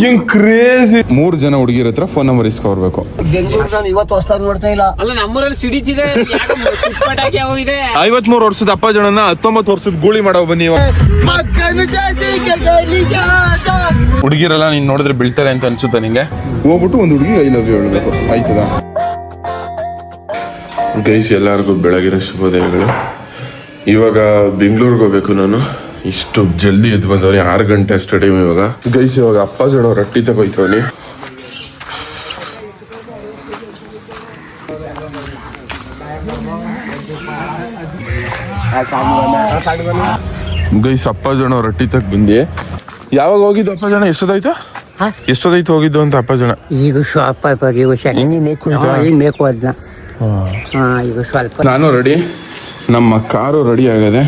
ಹಿಂಗ್ ಕ್ರೇಜಿ ಮೂರ್ ಜನ ಹುಡುಗಿರ ಹತ್ರ ಫೋನ್ ನಂಬರ್ ಇಸ್ಕೊರ್ಬೇಕು ಬೆಂಗಳೂರು ನಾನು ಇವತ್ತು ಹೊಸ್ದಾಗಿ ನೋಡ್ತಾ ಇಲ್ಲ. ಅಲ್ಲ ನಮ್ಮೂರಲ್ಲಿ ಸಿಡಿತಿದೆ ಸುಟ್ಪಟಾಕಿ ಹೋಗಿದೆ ಐವತ್ ಮೂರ್ ವರ್ಷದ ಅಪ್ಪ ಜನನ ಹತ್ತೊಂಬತ್ತು ವರ್ಷದ ಗೂಳಿ ಮಾಡೋ ಬನ್ನಿ ಹುಡುಗಿರಲ್ಲ ನೀನ್ ನೋಡಿದ್ರೆ ಬೀಳ್ತಾರೆ ಅಂತ ಅನ್ಸುತ್ತೆ ನಿಂಗೆ? ಹೋಗ್ಬಿಟ್ಟು ಒಂದು ಹುಡುಗಿ ಐ ಲವ್ ಯು ಹೇಳ್ಬೇಕು. ಆಯ್ತದ? ಗೈಸ್ ಎಲ್ಲರಿಗೂ ಬೆಳಗಿನ ಶುಭೋದಯಗಳು. ಇವಾಗ ಬೆಂಗಳೂರಿಗೆ ಹೋಗ್ಬೇಕು ನಾನು. ಇಷ್ಟು ಜಲ್ದಿ ಎದ್ದು ಬಂದವ್ರಿ ಆರು ಗಂಟೆ ಅಷ್ಟು ಟೈಮ್ ಇವಾಗ. ಗೈಸ್ ಇವಾಗ ಅಪ್ಪ ಜನ ರೊಟ್ಟಿ ತಗೋಯ್ತವನಿ. ಗೈಸ್ ಅಪ್ಪ ಜನ ರೊಟ್ಟಿ ತಗ್ ಬಂದಿ ಯಾವಾಗ ಹೋಗಿದ್ದು ಅಪ್ಪ ಜನ ಎಷ್ಟೊತ್ತಾಯ್ತು ಎಷ್ಟೊತ್ತಾಯ್ತು ಹೋಗಿದ್ದು ಅಂತ ಅಪ್ಪ ಜನ ಈಗ ಅಪ್ಪ ಹೆಂಗೆ ಮೇಕು ನಾನು ರೆಡಿ ನಮ್ಮ ಕಾರು ರೆಡಿ ಆಗದೆ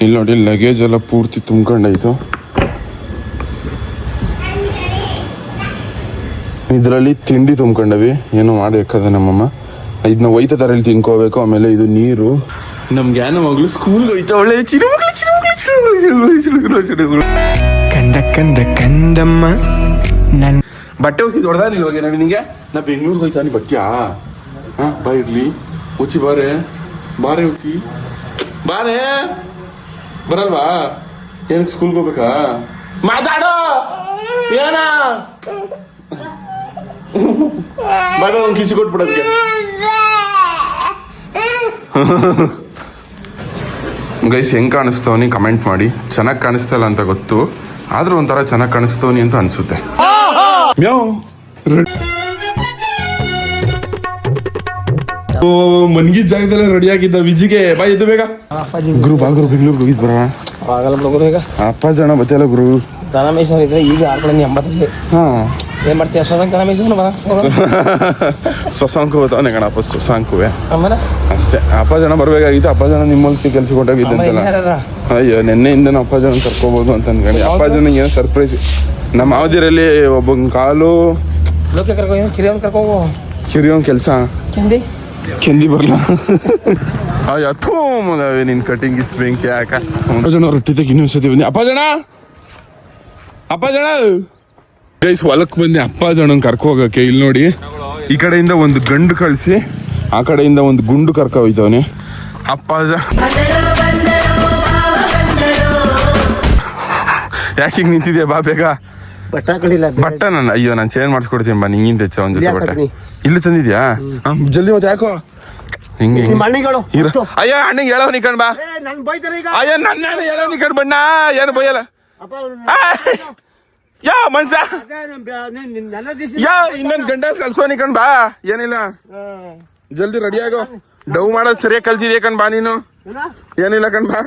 ಇಲ್ಲಿ ನೋಡಿ ಲಗೇಜ್ ಎಲ್ಲ ಪೂರ್ತಿ ತುಂಬ್ಕೊಂಡಾಯ್ತು. ಇದರಲ್ಲಿ ತಿಂಡಿ ತುಂಬ್ಕೊಂಡವಿ. ಏನೋ ಮಾಡಬೇಕದ ನಮ್ಮಮ್ಮ. ಇದನ್ನ ಒಯ್ತ ತರಲ್ಲಿ ತಿನ್ಕೋಬೇಕು. ಆಮೇಲೆ ಇದು ನೀರು. ನಮ್ಗೆ ಏನೋ ಮಗಳು ಸ್ಕೂಲ್ಗೆ ಮಗಳು ಕಂದ ಕಂದ ಕಂದಮ್ಮ. ನನ್ ಬಟ್ಟೆ ಹೊಸಿ ದೊಡ್ಡದ ಇವಾಗ ನಿನಗೆ ನಾ ಬೆಂಗಳೂರಿಗೆ ಹೋಯ್ತಾ ನೀ ಬಟ್ಟ್ಯಾ? ಹಾ ಬಾ ಇರ್ಲಿ. ಉಚ್ಚಿ ಬಾರೆ. ಬಾರೆ ಉಚ್ಚಿ. ಬಾರೆ. ಬರಲ್ವಾ? ಏನಕ್ಕೆ ಸ್ಕೂಲ್ಗೆ ಹೋಗ್ಬೇಕಾ? ಮಾತಾಡೋ! ಏನ? ಬಾಗ ಒಂದು ಕಿಸಿ ಕೊಟ್ಬಿಡೋದಕ್ಕೆ. ಗೈಸ್ ಹೆಂಗ್ ಕಾಣಿಸ್ತವನಿ ಕಮೆಂಟ್ ಮಾಡಿ. ಚೆನ್ನಾಗಿ ಕಾಣಿಸ್ತಾ ಇಲ್ಲ ಅಂತ ಗೊತ್ತು. ಆದ್ರೂ ಒಂಥರ ಚೆನ್ನಾಗಿ ಕಾಣಿಸ್ತವನಿ ಅಂತ ಅನ್ಸುತ್ತೆ. ಮ್ಯಾವ್ ಓ ಮನ್ಗಿ ಜಾಗದಲ್ಲೇ ರೆಡಿ ಆಗಿದ್ದ ವಿಜಿಗೆ. ಬಾ ಎದ್ದು ಬೇಗ. ಗುರು ಬಾ ಗುರು ಬೆಂಗ್ಳೂರ್ ಹೋಗಿದ್ ಬರ ಆಗಲ್ಲ ಈಗ ಅಪ್ಪ ಜನ ಬತ್ತಲ್ಲ ಗುರು. ದನ ಇದ್ರೆ ಈಗ ಆರ್ಕೊಳ್ಳಿ ಎಂಬತ್ತಲ್ಲಿ. ಹಾ. ಏನ್ ಮಾಡ್ತೀಯ? ಅಷ್ಟೊಂದು ದನ ಬರ ಸ್ವಸಾಂಕು ಹೋತಾನೆ ಗಣಪ ಸ್ವಸಾಂಕುವೆ. ಅಷ್ಟೇ. ಅಪ್ಪ ಜನ ಬರ್ಬೇಕಾಗಿತ್ತು. ಅಪ್ಪ ಜನ ನಿಮ್ಮಲ್ಲಿ ಕೆಲಸ ಆಮೇಲೆ ಅಯ್ಯೋ ನಿನ್ನೆಯಿಂದ ಅಪ್ಪ ಜನ ಕರ್ಕೋಬಹುದು ಅಂತ ಅನ್ಕೊಂಡೆ. ಅಪ್ಪ ಜನ ಏನೋ ಸರ್ಪ್ರೈಸ್ ನಮ್ಮ ಮಾವದಿರಲ್ಲಿ ಒಬ್ಬ ಕಾಲು ಲೋಕ ಕರ್ಕೊ ಕಿರಿಯನ್ ಕರ್ಕೋಗು ಕಿರಿಯೋನ್ ಕೆಲಸ. ಕೆಂದಿ ಬರಲ್ಲ ಬರ್ಲ ಅಯ್ಯ ಮದವೆ ನಿನ್ ಕಟಿಂಗ್ ಇಸ್ ಬೆಂಕಿ ಯಾಕ? ಅಪ್ಪ ಜನ ರೊಟ್ಟಿ ತೆಗಿ ಇನ್ನೊಂದ್ ಸತಿ ಬಂದಿ ಅಪ್ಪ ಜನ ಅಪ್ಪ ಜನ ಗೈಸ್ ಹೊಲಕ್ ಬಂದೆ ಅಪ್ಪ ಜನ ಕರ್ಕೊ ಹೋಗಕ್ಕೆ. ಇಲ್ಲಿ ನೋಡಿ ಈ ಕಡೆಯಿಂದ ಒಂದು ಗಂಡು ಕಳಿಸಿ ಆ ಕಡೆಯಿಂದ ಒಂದು ಗುಂಡು ಕರ್ಕ ಹೋಯ್ತವನೆ. ಅಪ್ಪ ಯಾಕೆ ಹಿಂಗ್ ನಿಂತಿದ್ಯಾ ಬಾ ಬೇಗ? ಬಟ್ಟ ಕಡಿಲ್ಲ ಬಟ್ಟ ನಾನು ಅಯ್ಯೋ ನಾನು ಚೇಂಜ್ ಮಾಡಿಸ್ಕೊಡ್ತೀನಿ ಬಾ ನಿಂಗಿಂದ ಹೆಚ್ಚು ಅವನ ಜೊತೆ ಇಲ್ಲಿ ಬಟ್ಟೆ. ಇಲ್ಲಿ ತಂದಿದ್ಯಾ? ಜಲ್ದಿ ಮತ್ತೆ ಯಾಕೋ? ಹಿಂಗೆ ಮಣ್ಣಿಗಳು ಅಯ್ಯ ಅಣ್ಣಂಗೆ ಹೇಳೋ ನಿಕಣ್ ಬಾ. ನನ್ ಬೈತಾರೆ ಈಗ. ಅಯ್ಯ ನನ್ನ ಹೇಳೋ ನಿಕಣ್ ಬಣ್ಣ. ಏನು ಬೈಯಲ್ಲ. ಯಾ ಮನ್ಸ? ಯಾ ಇನ್ನೊಂದು ಗಂಡ ಕಲ್ಸೋ ನಿಕಣ್ ಬಾ. ಏನಿಲ್ಲ. ಜಲ್ದಿ ರೆಡಿ ಆಗೋ. ಡವ್ ಮಾಡೋದ್ ಸರಿಯಾಗಿ ಕಲ್ತಿದ್ಯಾ ಕಣ್ ಬಾ ನೀನು? ಏನಿಲ್ಲ ಕಣ್ ಬಾ.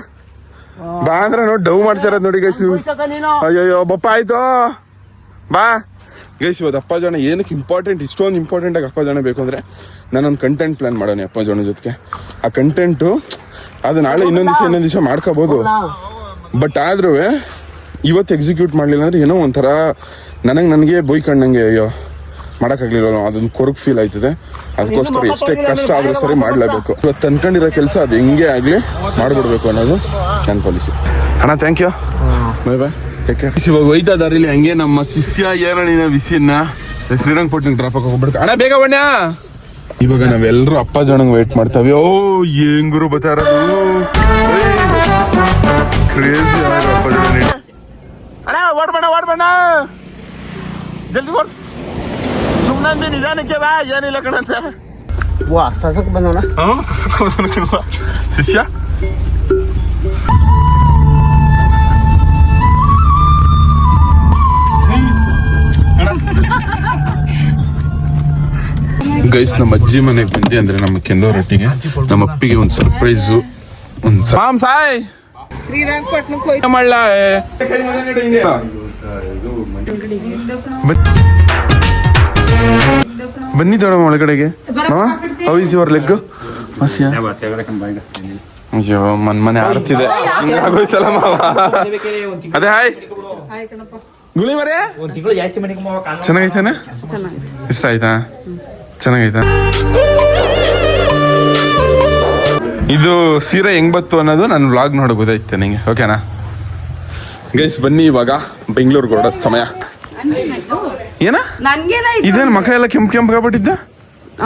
ಬಾ ಅಂದ್ರೆ ನೋಡಿ ಡವ್ ಮಾಡ್ತಾರ ನೋಡಿ ಗೈಸು. ಅಯ್ಯೋ ಅಯ್ಯಯ್ಯೋ ಬಪ್ಪ ಆಯ್ತು? ಬಾ. ಗೈಸ್ ಇವತ್ತು ಅಪ್ಪ ಜೋಣ ಏನಕ್ಕೆ ಇಂಪಾರ್ಟೆಂಟ್ ಇಷ್ಟೊಂದು ಇಂಪಾರ್ಟೆಂಟ್ ಆಗಿ ಅಪ್ಪ ಜೋಣ ಬೇಕು ಅಂದರೆ ನಾನೊಂದು ಕಂಟೆಂಟ್ ಪ್ಲಾನ್ ಮಾಡೋಣ ಅಪ್ಪ ಜೋಣ ಜೊತೆಗೆ. ಆ ಕಂಟೆಂಟು ಅದು ನಾಳೆ ಇನ್ನೊಂದು ದಿವಸ ಇನ್ನೊಂದು ದಿವಸ ಮಾಡ್ಕೋಬೋದು. ಬಟ್ ಆದ್ರೂ ಇವತ್ತು ಎಕ್ಸಿಕ್ಯೂಟ್ ಮಾಡಲಿಲ್ಲ ಅಂದರೆ ಏನೋ ಒಂಥರ ನನಗೆ ನನಗೆ ಬೊಯ್ ಕಣ್ಣಂಗೆ ಅಯ್ಯೋ ಮಾಡೋಕ್ಕಾಗಲಿಲ್ಲ ಅದೊಂದು ಕೊರಗು ಫೀಲ್ ಆಯ್ತದೆ. ಅದಕ್ಕೋಸ್ಕರ ಎಷ್ಟೇ ಕಷ್ಟ ಆದರೂ ಸರಿ ಮಾಡಲೇಬೇಕು. ಇವತ್ತು ಅನ್ಕೊಂಡಿರೋ ಕೆಲಸ ಅದು ಹೆಂಗೆ ಆಗಲಿ ಮಾಡಿಬಿಡ್ಬೇಕು ಅನ್ನೋದು ನನ್ನ ಪಾಲಿಸಿ ಅಣ್ಣ ಥ್ಯಾಂಕ್ ಯು ಬಾಯ್ ಬಾಯ್ ಇವಾಗ ಹೋಯ್ತಾ ದಾರಿಲಿ ಹಂಗೆ ನಮ್ಮ ಶಿಷ್ಯ ಏರಣಿನ ವಿಷಯನ್ನ? ಶ್ರೀರಂಗಪಟ್ಟಣ ಡ್ರಾಪ್ ಹೋಗ್ಬಿಡ್ತಾರೆ ಅಣ್ಣ ಬೇಗ ಬಣ್ಣ ಇವಾಗ ನಾವೆಲ್ಲರೂ ಅಪ್ಪ ಜನಂಗ್ ವೇಟ್ ಮಾಡ್ತಾವೆ. ಓ ಹೆಂಗರು ಬತ್ತಾರ ಕ್ರೇಜಿ ಅಪ್ಪ ಜನ ಅಣ್ಣ ಓಡ್ಬೇಡ ಓಡ್ಬೇಡ ಜಲ್ದಿ ಓಡ್. ಸುಮ್ಮನೆ ನಿಧಾನಕ್ಕೆ ಬಾ ಏನಿಲ್ಲ ಕಣಂತ. ವಾ ಸಸಕ್ ಬಂದವನ? ಹಾ ಶಿಷ್ಯ? ಗೈಸ್ ನಮ್ಮ ಅಜ್ಜಿ ಮನೆಗೆ ಬಂದಿ ಅಂದ್ರೆ ನಮ್ಮ ಕೆಂದೋ ರೊಟ್ಟಿಗೆ ನಮ್ಮ ಅಪ್ಪಿಗೆ ಒಂದು ಸರ್ಪ್ರೈಸು ಒಂದು ಸಾಮ್ ಸಾಯ್! ಶ್ರೀರಂಗಪಟ್ಟಣಕ್ಕೆ ಮಳ್ಳ ಬನ್ನಿ. ತೋಡಮ್ಮ ಒಳಗಡೆಗೆ. ಹೌಸ್ ಯುವರ್ ಲೆಗ್ ಮಸ್ಯ? ಅಯ್ಯೋ ಮನ್ ಮನೆ ಆಡ್ತಿದೆ. ಹಿಂಗಾಗೋಯ್ತಲ್ಲ ಮಾವ ಅದೇ ಹಾಯ್ ಗುಳಿ ಮರೇ? ಒಂದ್ ತಿಂಗಳು ಜಾಸ್ತಿ ಮಾಡಿ ಚೆನ್ನಾಗೈತಾನೆ? ಇಷ್ಟ ಆಯ್ತಾ? ಚೆನ್ನಾಗೈತಾ. ಇದು ಸೀರೆ ಹೆಂಗ್ ಬತ್ತು ಅನ್ನೋದು ನಾನು ವ್ಲಾಗ್ ನೋಡಿ ಗೊತ್ತಾಯ್ತು ನಿಂಗೆ. ಓಕೆನಾ ಗೈಸ್ ಬನ್ನಿ ಇವಾಗ ಬೆಂಗಳೂರಿಗೆ ಹೊರಡೋ ಸಮಯ. ಏನ? ಇದೇನು ಮಖ ಮಕ ಎಲ್ಲ ಕೆಂಪ್ ಕೆಂಪ್ಗಾಗ್ಬಿಟ್ಟಿದ್ದ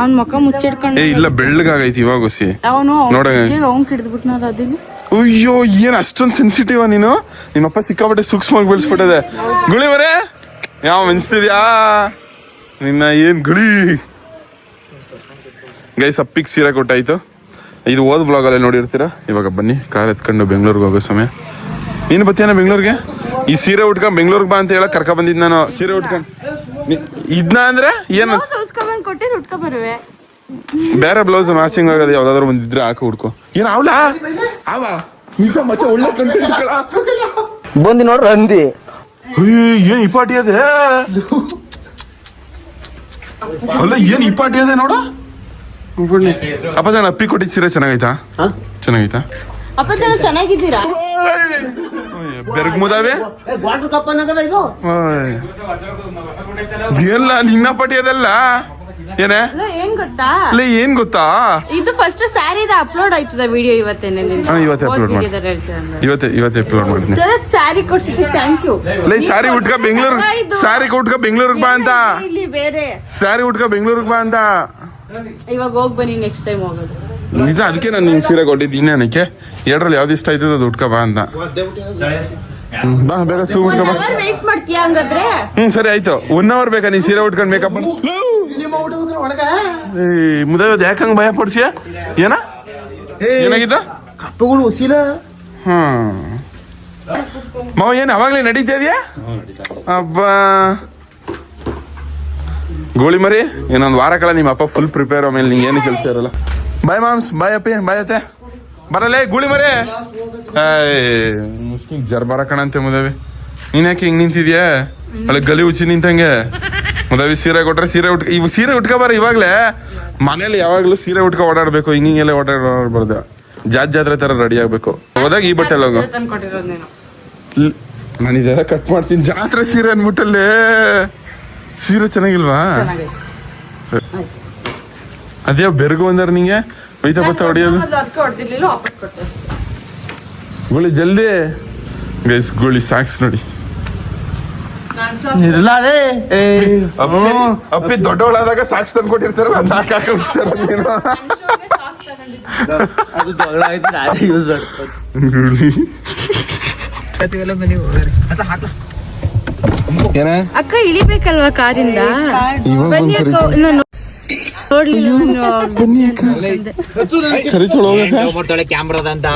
ಅವ್ನ್ ಮುಖ ಮುಚ್ಚಿಡ್ಕೊಂಡು ಏ ಇಲ್ಲ ಬೆಳ್ಳಗಾಗೈತಿ ಇವಾಗ ಹೊಸಿ ಅವನು ನೋಡ. ಅವ್ನ್ ಕಿಡ್ದ್ಬಿಟ್ನಲ್ಲ ಅದಿಲ್ಲಿ ಅಯ್ಯೋ ಏನ್ ಅಷ್ಟೊಂದು ಸೆನ್ಸಿಟಿವ್ ನೀನು? ನಿಮ್ಮಪ್ಪ ಸಿಕ್ಕಾಪಟ್ಟೆ ಸೂಕ್ಷ್ಮವಾಗಿ ಬೆಳೆಸ್ಬಿಟ್ಟದೆ. ಗುಳಿ ಬರೇ ಯಾವ ಮೆನ್ಸ್ತಿದ್ಯಾ ನಿನ್ನ ಏನ್ ಗುಳಿ? ಗೈಸ್ ಅಪ್ಪಿಗೆ ಸೀರೆ ಕೊಟ್ಟಾಯ್ತು ಇದು ಓದ್ ಬ್ಲಾಗಲ್ಲೇ ನೋಡಿರ್ತೀರಾ? ಇವಾಗ ಬನ್ನಿ ಕಾರ್ ಎತ್ಕೊಂಡು ಬೆಂಗಳೂರಿಗೆ ಹೋಗೋ ಸಮಯ. ನೀನು ಬತ್ತೀನ ಬೆಂಗಳೂರಿಗೆ? ಈ ಸೀರೆ ಉಟ್ಕೊಂಡ್ ಬೆಂಗಳೂರಿಗೆ ಬಾ ಅಂತ ಹೇಳಕ್ ಕರ್ಕ ಬಂದಿದ್ ನಾನು. ಸೀರೆ ಉಟ್ಕೊಂಡ್. ಇದ್ನ ಅಂದ್ರೆ ಏನು? ಬೇರೆ ಬ್ಲೌಸ್ ಮ್ಯಾಚಿಂಗ್ ಆಗೋದು ಯಾವ್ದಾದ್ರು ಒಂದಿದ್ರೆ ಹಾಕಿ ಹುಡ್ಕೊ ಏನ್ ಅವಳ? ಅವ. ನಿಜ ಮಚ್ಚ ಒಳ್ಳೆ ಕಂಟೆಂಟ್ ಕಳ ಬಂದು ನೋಡ್ರಿ ಅಂದಿ. ಏನ್ ಈ ಪಾಟಿ ಅದೇ? ಅಲ್ಲ ಏನ್ ಈ ಪಾಟಿ ಅದೇ ನೋಡ? ಬನ್ನಿ ಅಪ್ಪ ನಾನು ಅಪ್ಪಿ ಕೊಟ್ಟಿದ್ ಸೀರೆ ಚೆನ್ನಾಗೈತಾ? ಹಾ? ಚೆನ್ನಾಗೈತಾ? ಅಪ್ಪ ಜನ ಚೆನ್ನಾಗಿದ್ದೀರಾ ಬೆರ್ಗ್ ಮುದಾವೆ? ವಾಟರ್ ಕಪ್ ಅನ್ನೋದಲ್ಲ ಇದು. ಏನ್ಲ ನಿನ್ನ ಪಾಟಿ ಅದಲ್ಲ? ಏನೇ? ಅಲ್ಲ, ಏನ್ ಗೊತ್ತಾ? ಲೇ ಏನ್ ಗೊತ್ತಾ? ಇದು ಫಸ್ಟ್ ಸ್ಯಾರಿದ ಅಪ್ಲೋಡ್ ಆಯ್ತದ ವಿಡಿಯೋ ಇವತ್ತೇನೆ ಇವತ್ತೇ ಅಪ್ಲೋಡ್ ಮಾಡಿ. ಇವತ್ತೇ ಇವತ್ತೇ ಅಪ್ಲೋಡ್ ಮಾಡ್ತೀನಿ ಸ್ಯಾರಿ ಕೊಡ್ಸಿದ್ದೆ ಥ್ಯಾಂಕ್ ಯು ಲೇ ಸಾರಿ ಉಟ್ಕ ಬೆಂಗಳೂರು ಸಾರಿ ಉಟ್ಕ ಬೆಂಗಳೂರಿಗೆ ಬಾ ಅಂತ. ಇಲ್ಲಿ ಬೇರೆ. ಸ್ಯಾರಿ ಉಟ್ಕ ಬೆಂಗಳೂರಿಗೆ ಬಾ ಅಂತ. ಇವಾಗ ಹೋಗಿ ಬನ್ನಿ ನೆಕ್ಸ್ಟ್ ಟೈಮ್ ಹೋಗೋದು. ನಿಜ ಅದಕ್ಕೆ ನಾನು ನಿನ್ ಸೀರೆ ಕೊಟ್ಟಿದ್ದೀನಿ ನನಗೆ ಎರಡರಲ್ಲಿ ಯಾವ್ದು ಇಷ್ಟ ಆಯ್ತದ ಅದು ಉಟ್ಕ ಬಾ ಅಂತ. ಹ್ಮ್, ಬಾ ಬೇಗ ಸೂ ಉಟ್ಕೋ ಬಾ. ವೇಟ್ ಮಾಡ್ತೀಯಾ ಹಂಗಾದ್ರೆ? ಹ್ಮ್ ಸರಿ ಆಯ್ತು. ಒನ್ ಅವರ್ ಬೇಕಾ ನೀ ಸೀರೆ ಉಟ್ಕೊಂಡು ಮೇಕಪ್ ಯಾಕೆ ಹಂಗೆ ಭಯ ಪಡ್ಸಿಯ? ಏನ? ಏನಾಗಿದ್ದ ಕಪ್ಪುಗಳು ಉಸಿಲ? ಹ್ಮ್. ಮಾವ ಏನ್ ಅವಾಗ್ಲೇ ನಡೀತಾ ಇದೆಯಾ? ಅಬ್ಬಾ. ಗೋಳಿ ಮರಿ ಇನ್ನೊಂದು ವಾರ ಕಾಲ ನಿಮ್ಮ ಅಪ್ಪ ಫುಲ್ ಪ್ರಿಪೇರ್ ಆಮೇಲೆ ನಿಂಗೆ ಏನು ಕೆಲಸ ಇರಲ್ಲ. ಬಾಯ್ ಮಾಮ್ಸ್ ಬಾಯ್ ಅಪ್ಪಿ ಬಾಯ್ ಅತ್ತೆ. ಬರಲೇ ಗೂಳಿಮರಿ ಮುಸ್ಲಿಂ ಜರ್ ಬರ ಕಣಂತೆ ಮುದವಿ. ನೀನ್ ಯಾಕೆ ಹಿಂಗ್ ನಿಂತಿದ್ಯಾ? ಅಲ್ಲಿ ಗಲಿ ಉಚ್ಚಿ ನಿಂತಂಗೆ. ಮುದವಿ ಸೀರೆ ಕೊಟ್ರೆ ಸೀರೆ ಉಟ್ಕ ಇವ್ ಸೀರೆ ಉಟ್ಕ ಬರ ಇವಾಗ್ಲೇ. ಮನೇಲಿ ಯಾವಾಗ್ಲೂ ಸೀರೆ ಉಟ್ಕ ಓಡಾಡ್ಬೇಕು ಹಿಂಗಿಂಗೆಲ್ಲ ಓಡಾಡ್ಬಾರ್ದು ಜಾತ್ ಜಾತ್ರೆ ತರ ರೆಡಿ ಆಗ್ಬೇಕು. ಹೋದಾಗ ಈ ಬಟ್ಟೆ ಹೋಗು ನಾನು. ಇದೆಲ್ಲ ಕಟ್ ಮಾಡ್ತೀನಿ. ಜಾತ್ರೆ ಸೀರೆ ಅನ್ಬಿಟ್ಟಲ್ಲೇ ಸೀರೆ ಚೆನ್ನಾಗಿಲ್ವಾ? ಅದೇ ಬೆರಗು ಬಂದ್ರ ನಿಂಗೆ? ಬೈತಾ ಬತ್ತ ಹೊಡಿಯೋದು? ಗುಳಿ ಜಲ್ದಿ. ಗೈಸ್ ಗುಳಿ ಸಾಕ್ಸ್ ನೋಡಿ. ಅಪ್ಪಿ ಅಪ್ಪಿ ದೊಡ್ಡವಳಾದಾಗ ಸಾಕ್ಸ್ ತಂದು ಕೊಟ್ಟಿರ್ತಾರಲ್ಲ ಅದ್ ನಾಲ್ಕು ಹಾಕಿ ಉಚ್ತಾರ ನೀನು ಗೋಳಿ. ಏನ? ಅಕ್ಕ ಇಳಿಬೇಕಲ್ವಾ ಕಾರಿಂದ? ಬನ್ನಿ ಅಕ್ಕ ನಾನು ಅಕ್ಕ. ಕ್ಯಾಮ್ರಾದಂತ.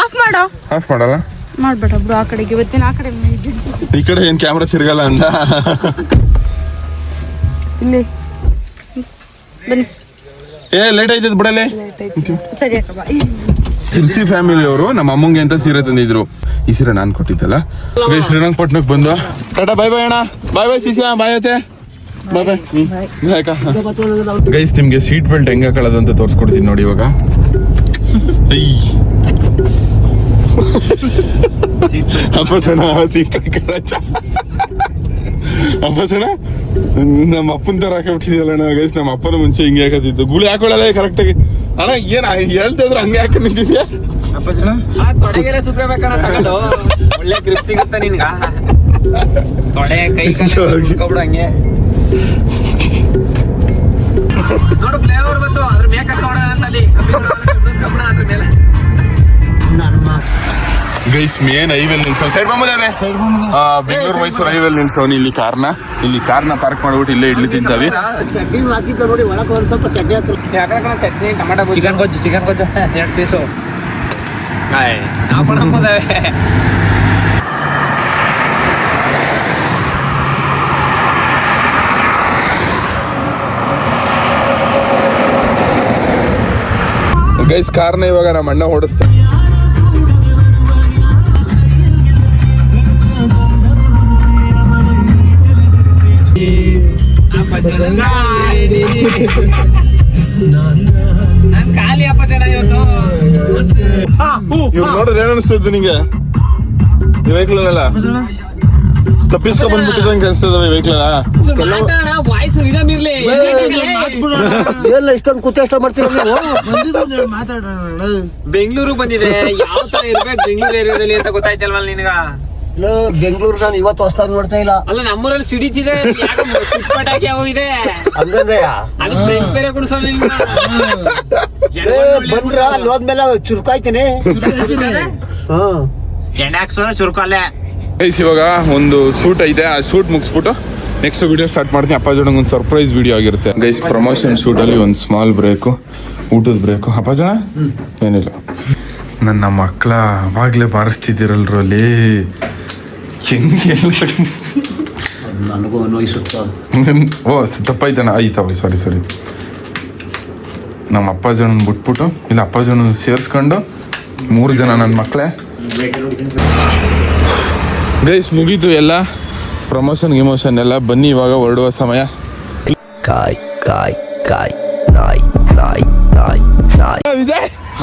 ಆಫ್ ಮಾಡೋ? ಆಫ್ ಮಾಡಲ್ಲ? ಮಾಡ್ಬೇಡ ಬ್ರೋ ಆ ಕಡೆಗೆ ಇವತ್ತಿನ ಆ ಕಡೆ ಈ ಕಡೆ ಏನು ಕ್ಯಾಮ್ರಾ ತಿರ್ಗಲ್ಲ ಅಂತ? ಇಲ್ಲಿ. ಬನ್ನಿ. ಏ ಲೇಟ್ ಆಯ್ತದ ಬಿಡಲೇ? ಸರಿ ಅಕ್ಕ ಬಾ ಸಿರ್ಸಿ ಫ್ಯಾಮಿಲಿ ಅವರು ನಮ್ಮ ಅಮ್ಮಂಗೆ ಅಂತ ಸೀರೆ ತಂದಿದ್ರು. ಈ ಸೀರೆ ನಾನು ಕೊಟ್ಟಿದ್ದಲ್ಲ. ಗೈ ಶ್ರೀರಂಗಪಟ್ಟಣಕ್ಕೆ ಬಂದು ಟಾಟಾ ಬಾಯ್ ಬಾಯ್ ಅಣ್ಣ. ಬಾಯ್ ಬಾಯ್ ಸಿಸಿ ಬಾಯ್ ಅತ್ತೆ. ಬಾಯ್ ಬಾಯ್ ಗೈಸ್ ನಿಮ್ಗೆ ಸೀಟ್ ಬೆಲ್ಟ್ ಹೆಂಗ ಹಾಕೊಳ್ಳೋದು ಅಂತ ತೋರಿಸ್ಕೊಡ್ತೀನಿ ನೋಡಿ ಇವಾಗ. ಅಪ್ಪಸಣ ಅಪ್ಪ ಸಣ ಸೀಟ್ ಬೆಲ್ಟ್ ಅಪ್ಪಸಣ ನಮ್ಮ ಅಪ್ಪನ ತರ ಹಾಕೊಂಡ್ಬಿಟ್ಟಿದ್ಯಲ್ಲ ಗೈಸ್ ನಮ್ಮ ಅಪ್ಪನ ಮುಂಚೆ ಹಿಂಗೆ ಹಾಕತ್ತಿದ್ದು ಗುಳಿ ಹಾಕೊಳ್ಳಲ್ಲ ಕರೆಕ್ಟಾಗಿ ಅಣ್ಣ ಏನ್ ಹೇಳ್ತಾ ಇದ್ರೆ ಹಂಗೆ ಹಾಕಿ ನಿಂತಿದ್ಯಾ? ತೊಡೆಗೆಲ್ಲ ಸುತ್ತಬೇಕಣ್ಣ ತಗೊಂಡು. ಒಳ್ಳೆ ಗ್ರಿಪ್ ಸಿಗುತ್ತೆ ನಿನ್ಗ. ತೊಡೆ ಕೈ ಕಾಲು ಹಂಗೆ. ನೋಡು ಫ್ಲೇವರ್ ಬಂತು ಅದ್ರ ಮೇಕಪ್ ನೋಡೋಣ ಅಂತ ಅಲ್ಲಿ ಕಬ್ಬಣ ಅದ್ರ ಮೇಲೆ. Guys main highway side Bengaluru Mysuru highway ನಿಲ್ಸೋನ್ ಇಲ್ಲಿ ಕಾರ್ನ ಇಲ್ಲಿ ಕಾರ್ನ ಪಾರ್ಕ್ ಮಾಡ್ಬಿಟ್ಟು ಇಲ್ಲೇ ಇಡ್ಲಿ ತಿಂತಾವಿ. ಚಡ್ಡಿ ಹಾಕಿದ್ದ ನೋಡಿ ಒಳಗೆ ಒಂದು ಸ್ವಲ್ಪ ಚಡ್ಡಿ ಹಾಕಿ ಚಟ್ನಿ ಟಮಾಟ ಚಿಕನ್ ಗೊಜ್ಜು ಚಿಕನ್ ಗೊಜ್ಜು ಎರಡು ಪೀಸು ನಾವು ಪಡ್ಕೊಂಬೋದಾವೆ ಗೈಸ್ ಕಾರ್ನ ಇವಾಗ ನಮ್ಮ ಅಣ್ಣ ಓಡಿಸ್ತಾ ನಾನು ಖಾಲಿ ಅಪ್ಪ ಜನ ಇವತ್ತು. ನೋಡಿದ್ರೆ ಏನ್ ಅನಿಸ್ತದ ನಿಂಗೆ? ಈ ವೆಹಿಕಲ್ ಅಲ್ಲ? ತಪ್ಪಿಸ್ಕೊ ಬಂದ್ಬಿಟ್ಟಿದಂಗೆ ಅನಿಸ್ತದ ವೆಹಿಕಲ್ ವಾಯ್ಸ್ ಇದಾಮಿರ್ಲಿ ಎಲ್ಲ ಇಷ್ಟೊಂದು ಕೂತ ಇಷ್ಟ ಮಾಡ್ತೀರ ನೀವು? ಬೆಂಗಳೂರು ಬಂದಿದೆ. ಯಾವ ತರ ಇರ್ಬೇಕು ಬೆಂಗಳೂರು ಏರಿಯಾದಲ್ಲಿ ಅಂತ ಗೊತ್ತಾಯ್ತಲ್ವಲ್ಲ ನಿನಗ? ಇಲ್ಲ ಬೆಂಗಳೂರು ನಾನು ಇವತ್ತು ಹೊಸ್ದಾಗಿ ನೋಡ್ತಾ ಇಲ್ಲ. ಅಲ್ಲ ನಮ್ಮೂರಲ್ಲಿ ಸಿಡಿತಿದೆ. ಪಟಾಕಿ ಇದೆ. ಹಂಗಂದಯ್ಯ ಅದು ಬ್ರೇಕ್ ಬೇರೆ ಬಂದ್ರ? ಅಲ್ಲಿ ಹೋದ್ಮೇಲೆ ಚುರುಕಾಯ್ತೀನಿ ಹಾ. ಎಣ್ಣೆ ಹಾಕ್ಸೋಣ ಚುರುಕಲ್ಲೇ ಗೈಸ್ ಇವಾಗ ಒಂದು ಶೂಟ್ ಐತೆ. ಆ ಶೂಟ್ ಮುಗಿಸ್ಬಿಟ್ಟು ನೆಕ್ಸ್ಟ್ ವಿಡಿಯೋ ಸ್ಟಾರ್ಟ್ ಮಾಡ್ತೀನಿ. ಅಪ್ಪ ಜನ ಒಂದು ಸರ್ಪ್ರೈಸ್ ವಿಡಿಯೋ ಆಗಿರುತ್ತೆ. ಗೈಸ್ ಪ್ರಮೋಷನ್ ಶೂಟಲ್ಲಿ ಒಂದು ಸ್ಮಾಲ್ ಬ್ರೇಕು ಊಟದ ಬ್ರೇಕು ಅಪ್ಪ ಜನ ಏನಿಲ್ಲ. ನನ್ನ ಮಕ್ಕಳ ಅವಾಗಲೇ ಬಾರಿಸ್ತಿದ್ದೀರಲ್ರು ಅಲ್ಲಿ. ಹೆಂಗೆ ನನಗೂ ಅನ್ವಯಿಸುತ್ತ? ಓ ತಪ್ಪಾಯ್ತಣ್ಣ. ಆಯ್ತವ ಸಾರಿ ಸಾರಿ ನಮ್ಮ ಅಪ್ಪ ಜನ ಬಿಟ್ಬಿಟ್ಟು ಇಲ್ಲ ಅಪ್ಪ ಜನ ಸೇರಿಸ್ಕೊಂಡು ಮೂರು ಜನ ನನ್ನ ಮಕ್ಕಳೇ ಗೈಸ್ ಮುಗೀತು ಎಲ್ಲ. ಪ್ರಮೋಷನ್ ಗಿಮೋಷನ್ ಎಲ್ಲ ಬನ್ನಿ ಇವಾಗ ಹೊರಡುವ ಸಮಯ. ಕಾಯ್ ಕಾಯ್ ಕಾಯ್.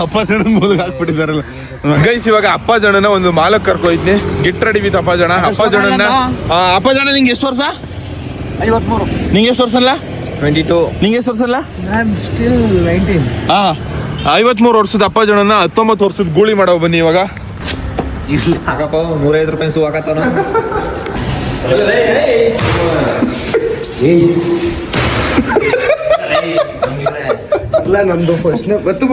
ಅಪ್ಪ ಜನ ಮೂಲಕ ಹಾಕ್ಬಿಟ್ಟಿದಾರಲ್ಲ. ಗೈಸ್ ಇವಾಗ ಅಪ್ಪ ಜನನ ಒಂದು ಮಾಲಕ್ ಕರ್ಕೊಯ್ತೀನಿ ಗಿಟ್ ರೆಡಿ ವಿತ್ ಅಪ್ಪ ಜನ. ಅಪ್ಪ ಜನನ ಆ, ಅಪ್ಪ ಜನ ನಿಂಗೆ ಎಷ್ಟು ವರ್ಷ? ಐವತ್ಮೂರು. ನಿಂಗೆ ಎಷ್ಟು ವರ್ಷ ಅಲ್ಲ ಟ್ವೆಂಟಿ ಟು ನಿಂಗೆ ಎಷ್ಟು ವರ್ಷ ಅಲ್ಲ ಸ್ಟಿಲ್ ನೈನ್ಟೀನ್ ಹಾ ಐವತ್ಮೂರು ವರ್ಷದ ಅಪ್ಪ ಜನನ ಹತ್ತೊಂಬತ್ತು ವರ್ಷದ ಗೂಳಿ ಮಾಡೋ ಬನ್ನಿ ಇವಾಗ. ಹಾಕಪ್ಪ ನೂರೈದು ರೂಪಾಯಿ ಸೂ ಹಾಕತ್ತಾನ ಇಲ್ಲ ನಮ್ದು ಫಸ್ಟ್ ಗೊತ್ತು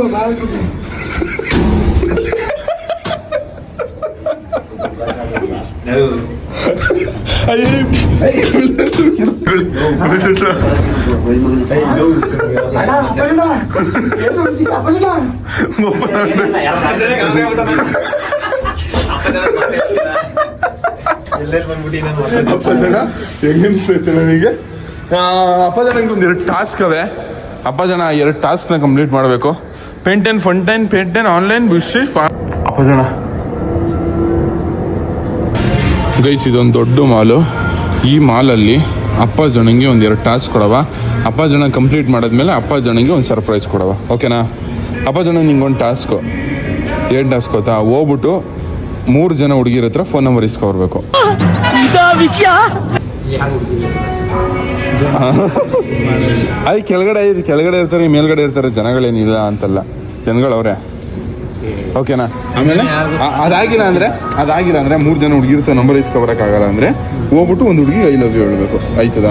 ಅಪ್ಪ ಜನ ಹೆಂಗ್ ಅನ್ಸ್ತೈತೆ ನನಗೆ? ಆ, ಅಪ್ಪ ಜನಕ್ಕೆ ಒಂದು ಎರಡು ಟಾಸ್ಕ್ ಅವೆ. ಅಪ್ಪ ಜನ ಎರಡು ಟಾಸ್ಕ್ನ ಕಂಪ್ಲೀಟ್ ಮಾಡಬೇಕು. ಪೆಂಟೆನ್ ಫಂಟೈನ್ ಪೆಂಟೆನ್ ಆನ್ಲೈನ್ ವಿಶೇಷ ಅಪ್ಪ ಜನ. ಗೈಸ್ ಇದೊಂದು ದೊಡ್ಡ ಮಾಲು. ಈ ಮಾಲಲ್ಲಿ ಅಪ್ಪ ಜನಂಗೆ ಒಂದು ಎರಡು ಟಾಸ್ಕ್ ಕೊಡವ. ಅಪ್ಪ ಜನ ಕಂಪ್ಲೀಟ್ ಮಾಡಿದ್ಮೇಲೆ ಅಪ್ಪ ಜನಂಗೆ ಒಂದು ಸರ್ಪ್ರೈಸ್ ಕೊಡವ. ಓಕೆನಾ ಅಪ್ಪ ಜನ ನಿಂಗೆ ಒಂದು ಟಾಸ್ಕ್ ಏನು ಟಾಸ್ಕ್ ಗೊತ್ತಾ? ಹೋಗ್ಬಿಟ್ಟು ಮೂರು ಜನ ಹುಡುಗಿರ ಹತ್ರ ಫೋನ್ ನಂಬರ್ ಇಸ್ಕೊಬರ್ಬೇಕು. ಅದು ಕೆಳಗಡೆ ಇದು ಕೆಳಗಡೆ ಇರ್ತಾರೆ ಮೇಲ್ಗಡೆ ಇರ್ತಾರೆ ಜನಗಳೇನಿಲ್ಲ ಅಂತಲ್ಲ. ಜನಗಳು ಅವರೇ ಓಕೆನಾ? ಆಮೇಲೆ? ಅದಾಗಿಲ್ಲ ಅಂದ್ರೆ ಅದಾಗಿಲ್ಲ ಅಂದ್ರೆ ಮೂರು ಜನ ಹುಡುಗಿರ್ತ ನಂಬರ್ ಆಗಲ್ಲ ಅಂದ್ರೆ ಹೋಗ್ಬಿಟ್ಟು ಒಂದು ಹುಡುಗಿ ಐ ಲವ್ ಯು ಹೇಳ್ಬೇಕು. ಆಯ್ತದ?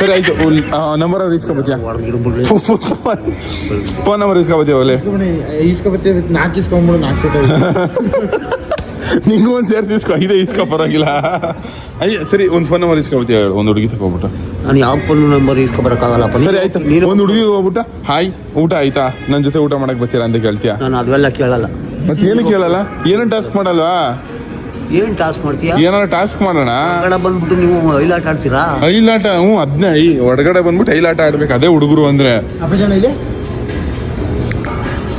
ಸರಿ ಆಯ್ತು. ನಂಬರ್ ಅವ್ರು ಇಸ್ಕೊಬತ್ತೀಯ ಫೋನ್ ನಂಬರ್ ಇಸ್ಕೊಬತ್ತೀಯ ಒಲೆ? ಇಸ್ಕೊಬತ್ತೀವಿ ನಾಲ್ಕು ಇಸ್ಕೊಂಬಿಡು ನಾಲ್ಕು ಸೀಟ್ ನಿಂಗೂ ಒಂದು ಸೇರ್ಸಿ ಇಸ್ಕೊ ಐದೇ ಇಸ್ಕೊ ಪರವಾಗಿಲ್ಲ. ಅಯ್ಯ ಸರಿ ಒಂದು ಫೋನ್ ನಂಬರ್ ಇಸ್ಕೊಬತ್ತೀಯ ಒಂದ್ ಒಂದು ಹುಡುಗಿ ತಗೋಬಿಟ್ಟು. ನಾನು ಯಾವ ಫೋನ್ ನಂಬರ್ ಇಟ್ಕೊಬರಕ್ಕಾಗಲ್ಲಪ್ಪ ಸರಿ ಆಯ್ತು. ನೀನು ಒಂದು ಹುಡುಗಿ ಹೋಗ್ಬಿಟ್ಟ ಹಾಯ್ ಊಟ ಆಯ್ತಾ? ನನ್ನ ಜೊತೆ ಊಟ ಮಾಡಕ್ ಬರ್ತೀರಾ ಅಂತ ಕೇಳ್ತೀಯ? ನಾನು ಅದೆಲ್ಲ ಕೇಳಲ್ಲ. ಮತ್ತೆ ಏನು ಕೇಳಲ್ಲ? ಏನು ಟಾಸ್ಕ್ ಮಾಡಲ್ವಾ? ಏನು ಟಾಸ್ಕ್ ಮಾಡ್ತೀಯ? ಏನಾರ ಟಾಸ್ಕ್ ಮಾಡೋಣ? ಹೊರಗಡೆ ಬಂದ್ಬಿಟ್ಟು ನೀವು ಐಲಾಟ ಆಡ್ತೀರಾ? ಐಲಾಟ ಹ್ಞೂ ಅದನ್ನೇ ಐ ಹೊರಗಡೆ ಬಂದ್ಬಿಟ್ಟು ಐಲಾಟ ಆಡ್ಬೇಕು. ಅದೇ ಹುಡುಗರು ಅಂದ್ರೆ. ಅಪ್ಪ ಜನ ಇಲ್ಲಿ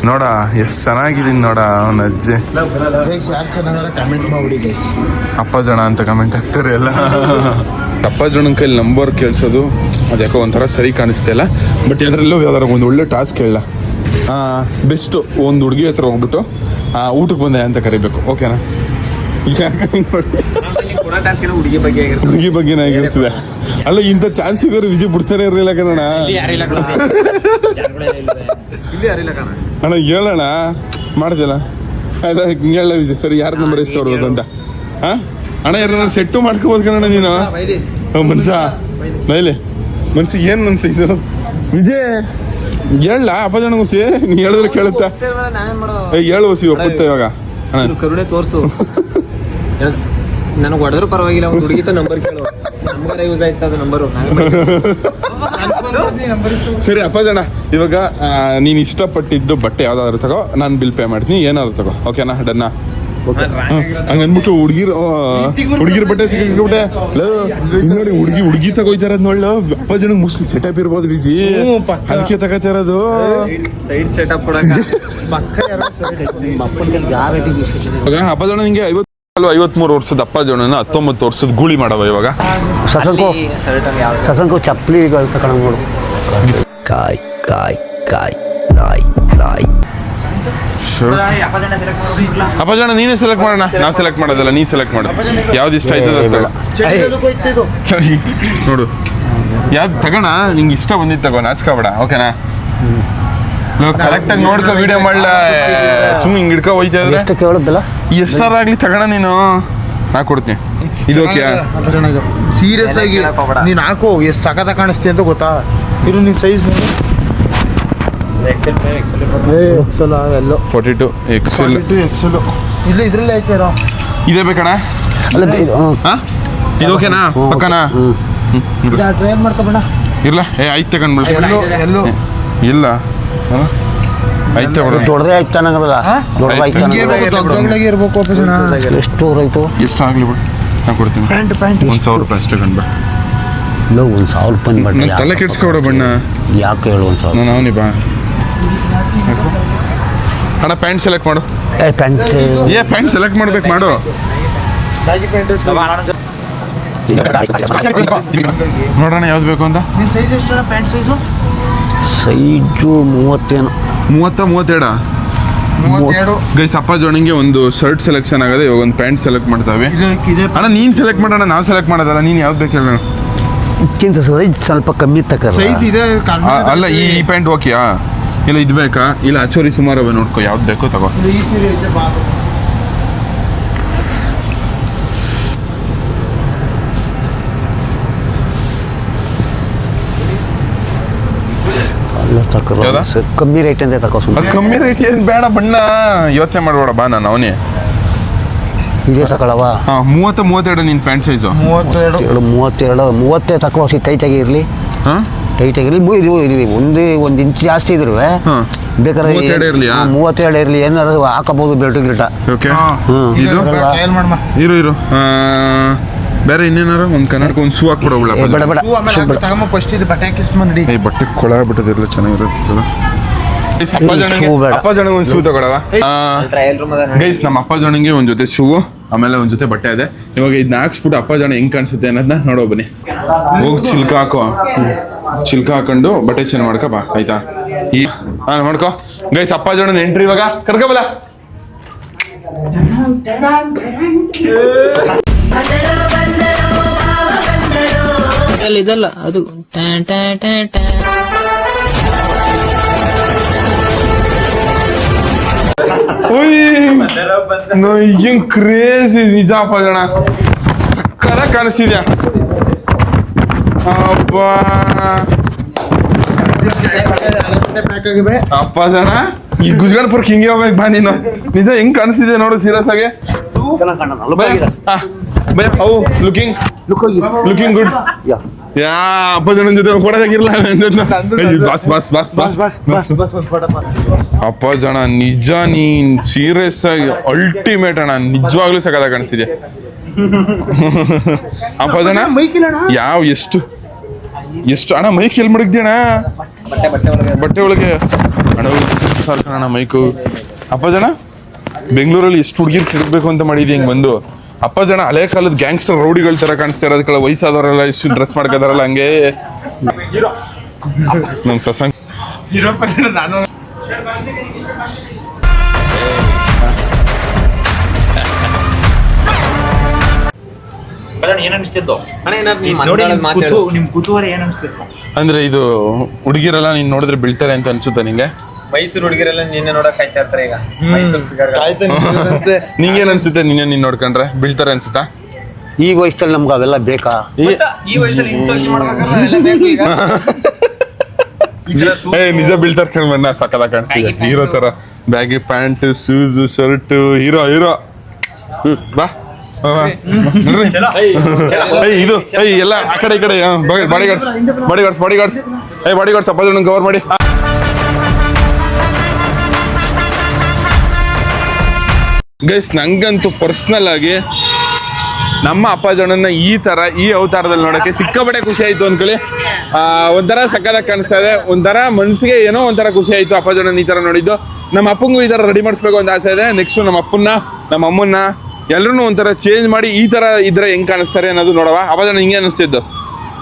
ನೋಡ ಎಷ್ಟು ಚೆನ್ನಾಗಿದ್ದೀನಿ ನೋಡ ಅವನ ಅಜ್ಜಿ. ಯಾರು ಚೆನ್ನಾಗಾರ ಕಮೆಂಟ್ ಅಪ್ಪ ಜನ ಅಂತ ಕಮೆಂಟ್ ಹಾಕ್ತಾರೆ ಎಲ್ಲ. ಅಪ್ಪ ಜನ ಕೈಲಿ ನಂಬರ್ ಕೇಳಿಸೋದು ಅದ್ಯಾಕೋ ಒಂಥರ ಸರಿ ಕಾಣಿಸ್ತಾ ಇಲ್ಲ. ಬಟ್ ಎಲ್ಲರಲ್ಲೂ ಯಾವ್ದಾರ ಒಂದು ಒಳ್ಳೆ ಟಾಸ್ಕ್ ಹೇಳ ಬೆಸ್ಟು ಒಂದು ಹುಡುಗಿ ಹತ್ರ ಹೋಗ್ಬಿಟ್ಟು ಆ, ಊಟಕ್ಕೆ ಬಂದೆ ಅಂತ ಕರಿಬೇಕು. ಓಕೆನಾ? ಹುಡುಗಿ ಬಗ್ಗೆ ಹುಡುಗಿ ಬಗ್ಗೆನೇ ಆಗಿರ್ತದೆ. ಅಲ್ಲ ಇಂಥ ಚಾನ್ಸ್ ಇದ್ದಾರೆ ವಿಜಯ್ ಬಿಡ್ತಾರೆ ಇರಲಿಲ್ಲ ಕಣ. ಅಣ್ಣ ಹೇಳೋಣ ಮಾಡ್ದಿಲ್ಲ ಆಯ್ತಾ ಹೇಳ ವಿಜಯ್ ಸರಿ ಯಾರ ನಂಬರ್ ಇಸ್ಕೊಡ್ಬೇಕು ಅಂತ. ಹಾ ಅಣ್ಣ ಯಾರನ್ನ ಸೆಟ್ಟು ಮಾಡ್ಕೋಬೋದು ಕಣ ನೀನು? ಮನುಷ್ಯ ಬೈಲಿ ಮನ್ಸಿಗೆ ಏನು ಮನ್ಸಿ ಇದು? ವಿಜಯ್ ಹೇಳ ಅಪ್ಪ ಜನ ಹುಸಿ? ನೀ ಹೇಳಿದ್ರೆ ಕೇಳುತ್ತಾ? ಹೇಳು ಹುಸಿ ಒಪ್ಪುತ್ತೆ ಇವಾಗ. ಕರುಣೆ ತೋರಿಸು. ನನಗೆ ಹೊಡೆದ್ರು ಪರವಾಗಿಲ್ಲ ಒಂದು ಹುಡುಗಿತ ನಂಬರ್ ಕೇಳು. ನಮ್ಗಾರ ಯೂಸ್ ಆಯ್ತು ಅದು ನಂಬರು ಸರಿ ಅಪ್ಪ ಜನ ಇವಾಗ ನೀನು ನೀನ್ ಇಷ್ಟಪಟ್ಟಿದ್ದು ಬಟ್ಟೆ ಯಾವ್ದಾದ್ರು ತಗೋ ನಾನು ಬಿಲ್ ಪೇ ಮಾಡ್ತೀನಿ ಏನಾದ್ರು ತಗೋ. ಓಕೆನಾ ಡನ್ನ ಹಂಗನ್ಬಿಟ್ಟು ಹುಡುಗಿರ್ ಹುಡುಗಿರ್ ಬಟ್ಟೆ ಸಿಕ್ಕಿಬಿಟ್ಟೆ ನೋಡಿ ಹುಡುಗಿ ಹುಡುಗಿ ತಗೋಯ್ತಾರ ನೋಡ್ಲ ಅಪ್ಪ ಜನಕ್ಕೆ ಮುಸ್ಲಿ ಸೆಟಪ್ ಇರ್ಬೋದು ಬಿಜಿ ಅದಕ್ಕೆ ತಗೋತಾರದು ಸೈಡ್ ಸೆಟಪ್ ಕೊಡಕ ಅಪ್ಪ ಜನ ನಿಂಗೆ ಐವತ್ತು ಐವತ್ಮೂರು ವರ್ಷದ ಅಪ್ಪ ಜೋಣನ ಹತ್ತೊಂಬತ್ತು ವರ್ಷದ ಗೂಳಿ ಮಾಡವ ಇವಾಗ. ಸಸಂಕು ಸಸಂಕು ಚಪ್ಪಲಿಗಳು ತಗೊಂಡು ನೋಡು ಕಾಯ್ ಕಾಯ್ ಕಾಯ್ ನಾಯ್ ನಾಯ್. ಅಪ್ಪ ಜನ ನೀನೇ ಸೆಲೆಕ್ಟ್ ಮಾಡೋಣ? ನಾ ಸೆಲೆಕ್ಟ್ ಮಾಡೋದಲ್ಲ ನೀ ಸೆಲೆಕ್ಟ್ ಮಾಡು. ಯಾವ್ದು ಇಷ್ಟ ಆಯ್ತದ ಅಂತಲ್ಲ ಸರಿ ನೋಡು. ಯಾವ್ದು ತಗೋಣ? ನಿಂಗೆ ಇಷ್ಟ ಬಂದಿದ್ದು ತಗೋ ನಾಚ್ಕೋಬೇಡ ಓಕೆನಾ? ಕರೆಕ್ಟಾಗಿ ನೋಡ್ಕೊ ವಿಡಿಯೋ ಮಾಡ್ಲ. ಸುಮ್ಮನೆ ಹಿಂಗೆ ಹಿಡ್ಕೊ ಹೋಯ್ತಾ ಇದ್ರೆ? ಎಷ್ಟು ಕೇಳೋದಲ್ಲ? ಎಷ್ಟಾರಾಗ್ಲಿ ತಗೋಣ ನೀನು? ನಾ ಕೊಡ್ತೀನಿ. ಇದು ಓಕೆ. ಸೀರಿಯಸ್ ಆಗಿ ನೀನು ಹಾಕು ಎಷ್ಟು ಸಖತ ಕಾಣಿಸ್ತೀಯ ಅಂತ ಗೊತ್ತಾ? ಇದು ನಿನ್ ಸೈಜ್ ಎಕ್ಸಲ್ ಎಲ್ಲೋ. ಫೋರ್ಟಿ ಟು ಎಕ್ಸೆಲ್ ಎಕ್ಸಲ್ ಇಲ್ಲ ಇದ್ರಲ್ಲೇ ಐತೆ ಇದೇ ಬೇಕಣ್ಣ? ಹಾ? ಇದು ಓಕೆನಾ? ಪಕ್ಕನಾ? ಟ್ರೈನ್ ಮಾಡ್ಕೊಬೇಡ ಇರ್ಲ ಏ ಐತೆ ತಗೊಂಡ್ಬಿಡ. ಎಲ್ಲೋ ಎಲ್ಲೋ. ಇಲ್ಲ. ಹಾ? ಐತೆ ಬಿಡ. ದೊಡ್ಡದೇ ಆಯ್ತು ದೊಡ್ಡ ದೊಡ್ಡದಾಯ್ತು ಆಯ್ತು. ಹಿಂಗೆ ಇರ್ಬೇಕು ವಾಪಸ್ ಅಣ್ಣ. ಎಷ್ಟು ರೈತು ಎಷ್ಟು ಆಗ್ಲಿ ಬಿಡು. ನಾ ಕೊಡ್ತೀನಿ. ಪ್ಯಾಂಟ್ ಪ್ಯಾಂಟ್ ಒಂದು ಸಾವಿರ ರೂಪಾಯಿ ಅಷ್ಟೇ ಕಣ್ಬ ಇಲ್ಲ ಒಂದು ಸಾವಿರ ರೂಪಾಯಿ ಬಟ್ಟೆ ನಂಗೆ ತಲೆ ಕೆಡ್ಸ್ಕೊಬಿಡ ಬಣ್ಣ. ಯಾಕೆ ಹೇಳು ಒಂದು ಸಾವಿರ? ನಾನು ಅವನಿ ಬಾ. ಅಣ್ಣ ಪ್ಯಾಂಟ್ ಸೆಲೆಕ್ಟ್ ಮಾಡು. ಏ ಪ್ಯಾಂಟ್ ಏ ಪ್ಯಾಂಟ್ ಸೆಲೆಕ್ಟ್ ಮಾಡ್ಬೇಕು ಮಾಡು. ನೋಡೋಣ ಯಾವ್ದು ಬೇಕು ಅಂತ. ನಿನ್ ಸೈಜ್ ಎಷ್ಟು ಪ್ಯಾಂಟ್ ಸೈಜು ಸೈಜು ಮೂವತ್ತೇನು. ಮೂವತ್ತ ಮೂವತ್ತೆರಡ? ಮೂವತ್ತೆರಡು. ಗೈಸ್ ಅಪ್ಪ ಜೋಣಿಗೆ ಒಂದು ಶರ್ಟ್ ಸೆಲೆಕ್ಷನ್ ಆಗದೆ ಇವಾಗ ಒಂದು ಪ್ಯಾಂಟ್ ಸೆಲೆಕ್ಟ್ ಮಾಡ್ತಾವೆ. ಅಣ್ಣ ನೀನ್ ಸೆಲೆಕ್ಟ್ ಮಾಡೋಣ ನಾವು ಸೆಲೆಕ್ಟ್ ಮಾಡೋದಲ್ಲ ನೀನ್ ಯಾವ್ದು ಬೇಕು ಹೇಳೋಣ ಸೈಜ್ ಸ್ವಲ್ಪ ಕಮ್ಮಿ ತಕ್ಕ ಸೈಜ್ ಇದೆ ಅಲ್ಲ ಈ ಈ ಪ್ಯಾಂಟ್ ಓಕೆಯಾ ಇಲ್ಲ ಇದು ಬೇಕಾ? ಇಲ್ಲ ಅಚೋರಿ ಸುಮಾರು ನೋಡ್ಕೋ ನೋಡ್ಕೊ ಯಾವ್ದು ಬೇಕೋ ತಗೋ. ಸೀರೆ? ಕಮ್ಮಿ ರೇಟ್ ಅಂತ ತಕೋಸು ಅದು ಸುಮ್ಮನೆ ಕಮ್ಮಿ ರೇಟ್ ಏನು ಬೇಡ ಬಣ್ಣ. ಯೋಚನೆ ಮಾಡ್ಬೇಡ ಬಾ ನಾನು ಅವನೇ. ಇದೇ ತಗೊಳವ ಹಾ ಮೂವತ್ತು ಮೂವತ್ತೆರಡು ನಿನ್ ಪ್ಯಾಂಟ್ ಸೈಜು ಮೂವತ್ತೆರಡು. ಎರಡು ಮೂವತ್ತೆರಡು ಮೂವತ್ತೇ ತಕೊಳ್ಳೋ ಟೈಟಾಗಿ ಇರಲಿ. ಹಾ? ಟೈಟಾಗಿ ಇರಲಿ. ಇದು ಇರಲಿ ಒಂದು ಒಂದು ಇಂಚ್ ಜಾಸ್ತಿ ಇದ್ರು ಹಾ. ಬೇಕಾದ್ರೆ ಮೂವತ್ತೆರಡು ಇರ್ಲಿ, ಹಾ, ಮೂವತ್ತೆರಡು ಇರಲಿ ಏನಾದ್ರು ಹಾಕಬಹುದು ಬೆಲ್ಟು ಗಿಲ್ಟ ಓಕೆ. ಹ್ಮ್. ಇದು? ಇರು ಇರು. ಆ, ಬೇರೆ ಇನ್ನೇನಾರ? ಒಂದು ಕನ್ನಡಕ್ಕೆ ಒಂದು ಶೂ ಹಾಕ್ಬಿಡೋಗ್ಲ ಏ, ಬೇಡ ಬೇಡ. ಹೂ ಆಮೇಲೆ ಹಾಕು, ತಗೊಂಬ ಫಸ್ಟ್ ಇದು ಬಟ್ಟೆ ಹಾಕಿಸ್ಮ ನಡಿ ಏ ಬಟ್ಟೆ ಕೊಳ ಬಿಟ್ಟದಿರಲ್ಲ ಚೆನ್ನಾಗಿರುತ್ತೆ ಅಪ್ಪ ಏ, ಜಣಂಗೆ shoe ಬೇಡ. ಅಪ್ಪ ಜಣಂಗೆ ಒಂದು ಶೂ ತಗೊಳವ. ಗೈಸ್ ನಮ್ಮ ಅಪ್ಪ ಜಣಂಗೆ ಒಂದು ಜೊತೆ ಶೂ ಆಮೇಲೆ ಒಂದು ಜೊತೆ ಬಟ್ಟೆ ಇದೆ. ಇವಾಗ ಇದನ್ನ ಹಾಕ್ಸ್ಬಿಟ್ಟು ಅಪ್ಪ ಜನ ಹೆಂಗ್ ಕಾಣಿಸುತ್ತೆ ಅನ್ನೋದನ್ನ ನೋಡೋ ಬನ್ನಿ. ಹೋಗಿ ಚಿಲ್ಕ ಹಾಕೋ. ಚಿಲ್ಕ ಹಾಕೊಂಡು ಬಟ್ಟೆ ಚೇಂಜ್ ಮಾಡ್ಕೋ ಬಾ ಆಯ್ತಾ? ಈ ಹಾ ಮಾಡ್ಕೋ ಗೈಸ್ ಅಪ್ಪ ಜನ ಎಂಟ್ರಿ ಇವಾಗ. ಕರ್ಕೊಬಲ್ಲ ಇದಲ್ಲ ಅದು. ಟ್ಯಾನ್ ಕ್ರೇಜ್ ಟ್ಯಾನ್ ಟ್ಯಾನ್ ಏನ್ ಕ್ರೇಜಿ ನಿಜ ಅಪ್ಪ ಜನ. ಸಕ್ಕರ ಕಾಣಿಸ್ತಿದ್ಯಾ? ಆಗಿವೆ ಅಪ್ಪ ಜನ ಈ ಗುಜ್ಗಣ್ಪುರಕ್ಕೆ ಹಿಂಗೆ ಹೋಗ್ಬೇಕು ಬಾ ನೀನು. ನಿಜ ಹೆಂಗ್ ಕಾಣಿಸಿದ್ಯಾ ನೋಡು ಸೀರಿಯಸ್ ಆಗಿ. ಭಯ ಅವು ಭಯ how looking looking good yeah ಅಪ್ಪ ಜನ ಜೊತೆ ಫೋಟೋ ತೆಗಿರಲ್ಲ ಬಸ್ ಬಸ್ ಬಸ್ ಬಸ್ ಬಸ್ ಬಸ್ ಅಪ್ಪ ಜನ ನಿಜ ನೀನ್ ಸೀರಿಯಸ್ ಆಗಿ ಅಲ್ಟಿಮೇಟ್ ಅಣ್ಣ. ನಿಜವಾಗ್ಲೂ ಸಕದ ಕಾಣಿಸಿದೆ ಅಪ್ಪ ಜನ ಯಾವ ಎಷ್ಟು ಎಷ್ಟು ಅಣ್ಣ ಮೈಕ್ ಎಲ್ಲಿ ಮಡಗ್ದಿ ಅಣ್ಣ ಬಟ್ಟೆ ಒಳಗೆ. ಅಣ್ಣ ಮೈಕು. ಅಪ್ಪ ಜನ ಬೆಂಗಳೂರಲ್ಲಿ ಎಷ್ಟು ಹುಡುಗಿರ್ ಸಿಗಬೇಕು ಅಂತ ಮಾಡಿದ್ದೆ ಹಿಂಗೆ ಬಂದು? ಅಪ್ಪ ಜನ ಹಳೆ ಕಾಲದ ಗ್ಯಾಂಗ್ಸ್ಟರ್ ರೌಡಿಗಳ ತರ ಕಾಣಿಸ್ತಾ ಇರೋದಕ್ಕೆಲ್ಲ ವಯಸ್ಸಾದವರೆಲ್ಲ ಇಷ್ಟು ಡ್ರೆಸ್ ಮಾಡ್ಕೋದಾರಲ್ಲ ಹಂಗೆ. ನಮ್ ಸಸಂಗ್ ಅಂದ್ರೆ ಇದು ಹುಡುಗಿರೆಲ್ಲ ನೀನ್ ನೋಡಿದ್ರೆ ಬೀಳ್ತಾರೆ ಅಂತ ಅನ್ಸುತ್ತೆ ನಿಂಗೆ? ಮೈಸೂರು ಹುಡುಗಿರೆಲ್ಲ ನಿನ್ನೆ ನೋಡಕ್ ಕಾಯ್ತಾ ಇರ್ತಾರೆ ಈಗ. ಮೈಸೂರು ಫಿಗರ್ ನಿಂಗೇನ್ ಅನ್ಸುತ್ತೆ ನಿನ್ನೆ ನೀನ್ ನೋಡ್ಕೊಂಡ್ರೆ? ಬೀಳ್ತಾರೆ ಅನ್ಸುತ್ತಾ? ಈ ವಯಸ್ಸಲ್ಲಿ ನಮ್ಗೆ ಅವೆಲ್ಲ ಬೇಕಾ? ಈ ವಯಸ್ಸಲ್ಲಿ ಇನ್ಸೋಕಿ ಮಾಡ್ಬೇಕಲ್ಲ ಎಲ್ಲ ಬೇಕು ಈಗ. ಏ ನಿಜ ಬೀಳ್ತಾರೆ ಕಣ್ಮಣ್ಣ ಸಕಲ ಕಾಣಿಸ್ತಿದೆ. ಹೀರೋ ತರ. Baggy pant shoes shirt hero hero. ಬಾ. ಬಾ, ಬಾ. ನೋಡ್ರಿ. ಏಯ್ ಇದು ಏಯ್ ಎಲ್ಲ ಆ ಕಡೆ ಈ ಕಡೆ bodyguards bodyguards bodyguards ಏ ಬಾಡಿ ಗಾರ್ಡ್ಸ್ ಅಪ್ಪ ಕವರ್ ಮಾಡಿ. ಗೈಸ್ ನಂಗಂತೂ ಪರ್ಸ್ನಲ್ ಆಗಿ ನಮ್ಮ ಅಪ್ಪಾಜಣ್ಣನ ಈ ತರ ಈ ಅವತಾರದಲ್ಲಿ ನೋಡಕ್ಕೆ ಸಿಕ್ಕಾಪಟ್ಟೆ ಖುಷಿ ಆಯ್ತು ಅನ್ಕೊಳ್ಳಿ. ಒಂಥರ ಸಕ್ಕದಾಗ ಕಾಣಿಸ್ತಾ ಇದೆ. ಒಂಥರ ಮನ್ಸಿಗೆ ಏನೋ ಒಂಥರ ಖುಷಿ ಆಯ್ತು ಅಪ್ಪಾಜಣ್ಣನ ಈ ತರ ನೋಡಿದ್ದು. ನಮ್ಮ ಅಪ್ಪಂಗೂ ಈ ತರ ರೆಡಿ ಮಾಡಿಸ್ಬೇಕು ಅಂತ ಆಸೆ ಇದೆ. ನೆಕ್ಸ್ಟ್ ನಮ್ಮ ಅಪ್ಪನ್ನ ನಮ್ಮ ಅಮ್ಮನ್ನ ಎಲ್ಲರೂ ಒಂಥರ ಚೇಂಜ್ ಮಾಡಿ ಈ ತರ ಇದ್ರೆ ಹೆಂಗ್ ಕಾಣಿಸ್ತಾರೆ ಅನ್ನೋದು ನೋಡವ. ಅಪ್ಪಾಜಣ್ಣ ಹಿಂಗೆ ಅನಿಸ್ತಿದ್ದು?